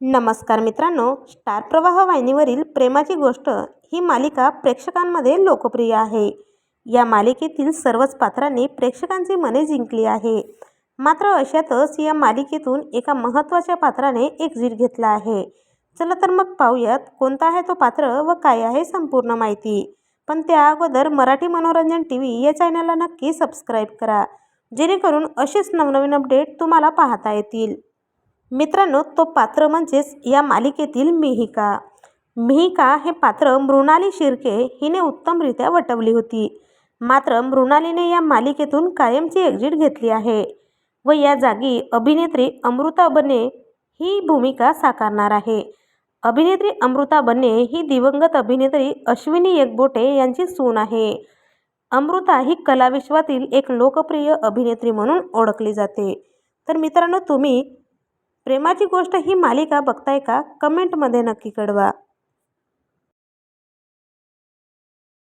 नमस्कार मित्रांनो स्टार प्रवाह वाहिनीवरील प्रेमाची गोष्ट ही मालिका प्रेक्षकांमध्ये लोकप्रिय आहे. या मालिकेतील सर्वच पात्रांनी प्रेक्षकांची मने जिंकली आहे. मात्र अशातच या मालिकेतून एका महत्त्वाच्या पात्राने एक्झिट घेतला आहे. चला तर मग पाहूयात कोणता आहे तो पात्र व काय आहे संपूर्ण माहिती. पण त्या अगोदर मराठी मनोरंजन टी व्ही या चॅनलला नक्की सबस्क्राईब करा. जेणेकरून असेच नवनवीन अपडेट तुम्हाला पाहता येतील. मित्रांनो तो पात्र म्हणजेच या मालिकेतील मिहिका. मिहिका हे पात्र मृणाली शिर्के हिने उत्तमरित्या वटवली होती. मात्र मृणालीने या मालिकेतून कायमची एक्झिट घेतली आहे व या जागी अभिनेत्री अमृता बने ही भूमिका साकारणार आहे. अभिनेत्री अमृता बने ही दिवंगत अभिनेत्री अश्विनी एकबोटे यांची सून आहे. अमृता ही कलाविश्वातील एक लोकप्रिय अभिनेत्री म्हणून ओळखली जाते. तर मित्रांनो तुम्ही प्रेमाची गोष्ट ही मालिका बघताय का? कमेंटमध्ये नक्की कळवा.